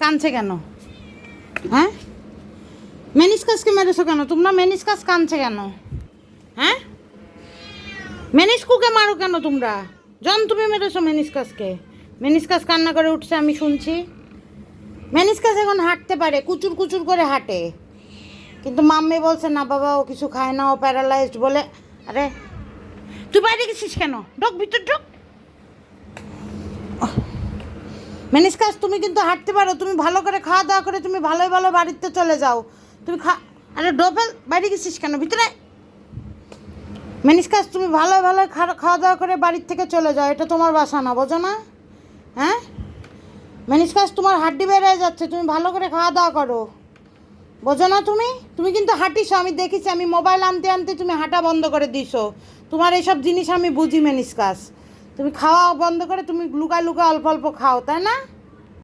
কাঁদছে কেন? হ্যাঁ? মেনিসকাসকে মেরেছো কেন? তোমরা মেনিসকাস কাঁদছে কেন? হ্যাঁ? মেনিসকুকে মারো কেন তোমরা? জন তুমি মেরেছো মেনিসকাসকে। মেনিসকাস কান্না করে উঠছে, আমি শুনছি। মেনিসকাস এখন হাঁটতে পারে, কুচুর কুচুর করে হাঁটে। কিন্তু মাম্মি বলছে, না বাবা, ও কিছু খায় না, ও প্যারালাইজড বলে। আরে, তুই বাইরে গেছিস কেন? ঢোক, ভিতর ঢোক। মেনিসকাস, তুমি কিন্তু হাঁটতে পারো, তুমি ভালো করে খাওয়া দাওয়া করে তুমি ভালোই ভালো বাড়িতে চলে যাও। তুমি খা আরে ডোবেল, বাইরে গেছিস কেন? ভিতরে। মেনিসকাস, তুমি ভালো ভালো খাওয়া দাওয়া করে বাড়ির থেকে চলে যাও, এটা তোমার বাসা না, বোঝো না? হ্যাঁ? মেনিসকাস, তোমার হাড্ডি বেড়ে যাচ্ছে, তুমি ভালো করে খাওয়া দাওয়া করো। বোঝো না তুমি? তুমি কিন্তু হাঁটিছো আমি দেখেছি, আমি মোবাইল আনতে আনতে তুমি হাঁটা বন্ধ করে দিছো। তোমার এইসব জিনিস আমি বুঝি, মেনিসকাস। তুমি খাওয়া বন্ধ করে তুমি লুকায় লুকায় অল্প অল্প খাও তাই না?